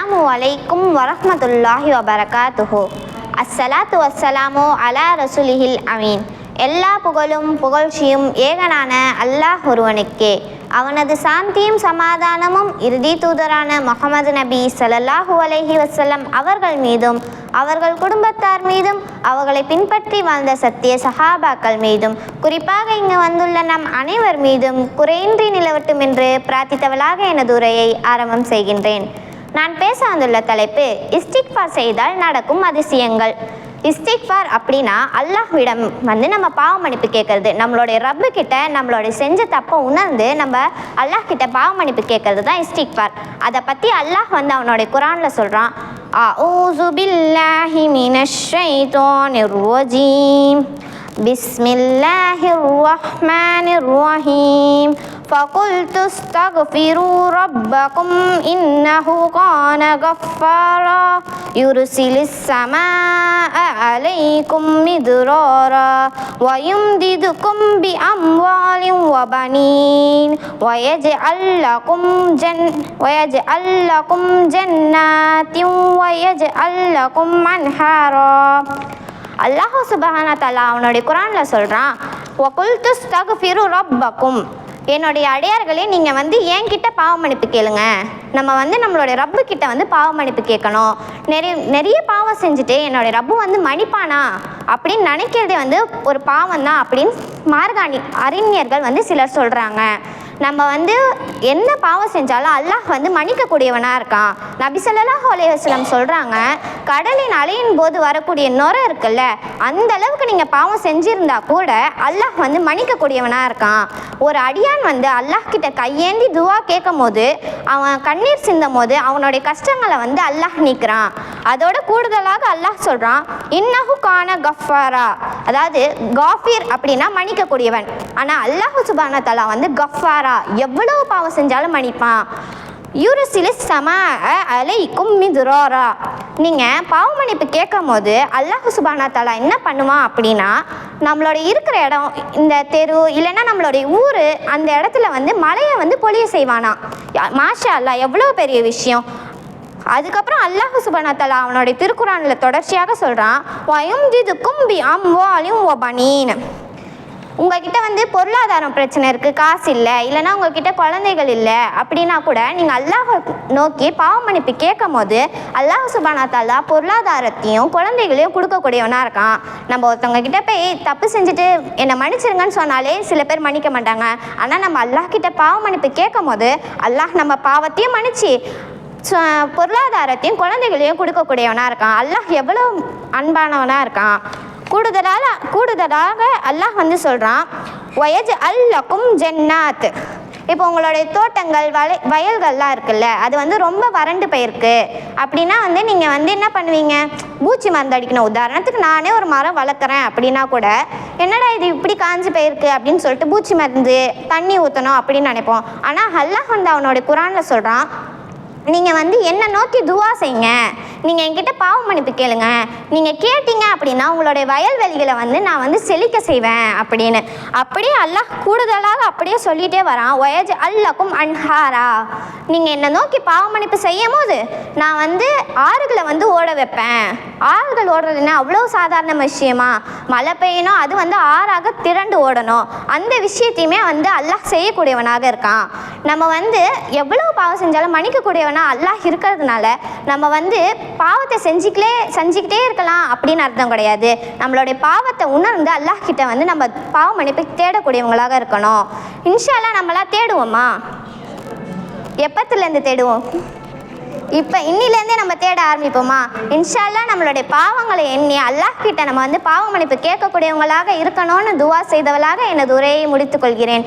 அஸ்ஸலாமு அலைக்கும் வரஹ்மத்துல்லாஹி வபரகாத்துஹு அஸ்ஸலாத்து வஸ்ஸலாமு அலா ரசுலிஹில் அமீன் எல்லா புகழும் புகழ்ச்சியும் ஏகனான அல்லாஹ் ஒருவனுக்கே அவனது சாந்தியும் சமாதானமும் இறுதி தூதரான முகமது நபி சலல்லாஹு அலைஹி வசல்லம் அவர்கள் மீதும் அவர்கள் குடும்பத்தார் மீதும் அவர்களை பின்பற்றி வாழ்ந்த சத்திய சஹாபாக்கள் மீதும் குறிப்பாக இங்கு வந்துள்ள நம் அனைவர் மீதும் குறையின்றி நிலவட்டும் என்று பிரார்த்தித்தவளாக எனது உரையை ஆரம்பம் செய்கின்றேன் நான் பேச வந்துள்ள தலைப்பு இஸ்டிக்ஃபார் செய்தால் நடக்கும் அதிசயங்கள். இஸ்டிக்ஃபார் அப்படின்னா அல்லாஹ்விடம் வந்து நம்ம பாவ மன்னிப்பு கேட்கறது. நம்மளுடைய ரப்பு கிட்ட நம்மளுடைய செஞ்ச தப்பை உணர்ந்து நம்ம அல்லாஹ் கிட்ட பாவ மன்னிப்பு கேட்கறது தான் இஸ்டிக்ஃபார் அதை பற்றி அல்லாஹ் வந்து அவனுடைய குரானில் சொல்கிறான் அஊசு பில்லாஹி மினஷ் ஷைத்தானிர் ரஜீம். بسم الله الرحمن الرحيم فقلت استغفروا ربكم إنه كان غفارا يرسل السماء عليكم مدرارا ويمددكم بأموال وبنين ويجعل لكم جن ويجعل لكم جنات ويجعل لكم أنهارا அல்லாஹ் சுபஹானா தலா அவனுடைய குரானில் சொல்கிறான் ஒகுல்து ஸ்தகுஃபிரு ரப்பக்கும். என்னுடைய அடையார்களே நீங்கள் வந்து என்கிட்ட பாவ மன்னிப்பு கேளுங்க. நம்ம வந்து நம்மளுடைய ரப்பு கிட்ட வந்து பாவ மன்னிப்பு கேட்கணும். நிறைய நிறைய பாவம் செஞ்சுட்டு என்னுடைய ரப்பு வந்து மன்னிப்பானா? அப்படின்னு நினைக்கிறதே வந்து ஒரு பாவம் தான் அப்படின்னு மார்காணி அறிஞர்கள் வந்து சிலர் சொல்கிறாங்க நம்ம வந்து என்ன பாவம் செஞ்சாலும் அல்லாஹ் வந்து மன்னிக்கக்கூடியவனாக இருக்கான். நபிசல்லாஹ் ஸல்லல்லாஹு சொல்கிறாங்க கடலின் அலையின் போது வரக்கூடிய நுரை இருக்குல்ல அந்த அளவுக்கு நீங்கள் பாவம் செஞ்சுருந்தா கூட அல்லாஹ் வந்து மன்னிக்கக்கூடியவனாக இருக்கான். ஒரு அடியான் வந்து அல்லாஹ் கிட்ட கையேந்தி துவா கேட்கும் போது அவன் கண்ணீர் சிந்தும் போது அவனுடைய கஷ்டங்களை வந்து அல்லாஹ் நீக்கிறான். அதோட கூடுதலாக அல்லாஹ் சொல்கிறான் இன்னஹு கான கஃபாரா அதாவது காஃபீர் அப்படின்னா மன்னிக்கக்கூடியவன். ஆனால் அல்லாஹ் சுபான தலா வந்து கஃபாரா எவ்வளோ பாவம் செஞ்சாலும் மன்னிப்பான். யூரசிலி சம அலைக்கும் மிதுரோரா. நீங்கள் பாவ மன்னிப்பு கேட்கும் போது அல்லாஹ் சுபானா தலா என்ன பண்ணுவான் அப்படின்னா நம்மளோட இருக்கிற இடம் இந்த தெரு இல்லைன்னா நம்மளுடைய ஊர் அந்த இடத்துல வந்து மழையை வந்து பொழிய செய்வானா. மாஷா அல்லா எவ்வளோ பெரிய விஷயம். அதுக்கப்புறம் அல்லாஹ் சுபனா தலா அவனுடைய திருக்குறானில் தொடர்ச்சியாக சொல்கிறான் வயும் ஜிது கும்பி அம்வாலியும் ஒபனீன் உங்ககிட்ட வந்து பொருளாதாரம் பிரச்சனை இருக்குது காசு இல்லை இல்லைன்னா உங்ககிட்ட குழந்தைகள் இல்லை அப்படின்னா கூட நீங்கள் அல்லாஹ் நோக்கி பாவம் மன்னிப்பு கேட்கும் போது அல்லாஹ் சுபானாத்தாலா பொருளாதாரத்தையும் குழந்தைகளையும் கொடுக்கக்கூடியவனாக இருக்கான். நம்ம ஒருத்தவங்க கிட்ட போய் தப்பு செஞ்சுட்டு என்னை மன்னிச்சிருங்கன்னு சொன்னாலே சில பேர் மன்னிக்க மாட்டாங்க. ஆனால் நம்ம அல்லாஹ் கிட்ட பாவ மன்னிப்பு கேட்கும் போது அல்லாஹ் நம்ம பாவத்தையும் மன்னிச்சு ச- பொருளாதாரத்தையும் குழந்தைகளையும் கொடுக்கக்கூடியவனாக இருக்கான். அல்லாஹ் எவ்வளோ அன்பானவனாக இருக்கான். கூடுதலாக கூடுதலாக அல்லாஹ் வந்து சொல்கிறான் வயஜ் அல்லக்கும் ஜென்னாத். இப்போ உங்களுடைய தோட்டங்கள் வலை வயல்கள்லாம் இருக்குல்ல அது வந்து ரொம்ப வறண்டு போயிருக்கு. அப்படின்னா வந்து நீங்கள் வந்து என்ன பண்ணுவீங்க? பூச்சி மருந்து அடிக்கணும். உதாரணத்துக்கு நானே ஒரு மரம் வளர்க்குறேன் அப்படின்னா கூட என்னடா இது இப்படி காஞ்சு போயிருக்கு? அப்படின்னு சொல்லிட்டு பூச்சி மருந்து தண்ணி ஊற்றணும் அப்படின்னு நினைப்போம். ஆனால் அல்லாஹ் வந்து அவனோட குரானில் சொல்கிறான் நீங்கள் வந்து என்னை நோக்கி துவா செய்யுங்க? நீங்கள் என்கிட்ட பாவ மன்னிப்பு கேளுங்க. நீங்கள் கேட்டீங்க அப்படின்னா உங்களுடைய வயல்வெளிகளை வந்து நான் வந்து செழிக்க செய்வேன் அப்படின்னு. அப்படியே அல்லாஹ் கூடுதலாக அப்படியே சொல்லிகிட்டே வரான். ஒயஜ் அல்லக்கும் அன்ஹாரா. நீங்கள் என்னை நோக்கி பாவ மன்னிப்பு செய்யும் போது நான் வந்து ஆறுகளை வந்து ஓட வைப்பேன். ஆறுகள் ஓடுறதுன்னா அவ்வளோ சாதாரண விஷயமா? மழை பெய்யணும் அது வந்து ஆறாக திரண்டு ஓடணும். அந்த விஷயத்தையுமே வந்து அல்லாஹ் செய்யக்கூடியவனாக இருக்கான். நம்ம வந்து எவ்வளோ பாவம் செஞ்சாலும் மன்னிக்கக்கூடியவனா அல்லாஹ் இருக்கிறதுனால நம்ம வந்து பாவத்தை செஞ்சுக்கிட்டே செஞ்சுக்கிட்டே இருக்கலாம் அப்படின்னு அர்த்தம் கிடையாது. நம்மளுடைய பாவத்தை உணர்ந்து அல்லாஹ் கிட்ட வந்து நம்ம பாவ மன்னிப்பு தேடக்கூடியவங்களாக இருக்கணும். இன்ஷால்லாம் நம்மளா தேடுவோமா? எப்பத்துலேருந்து தேடுவோம்? இப்போ இன்னிலேருந்தே நம்ம தேட ஆரம்பிப்போமா? இன்ஷால்லாம் நம்மளுடைய பாவங்களை எண்ணி அல்லாஹ் கிட்ட நம்ம வந்து பாவ மன்னிப்பு கேட்கக்கூடியவங்களாக இருக்கணும்னு துவா செய்தவளாக எனது உரையை முடித்துக் கொள்கிறேன்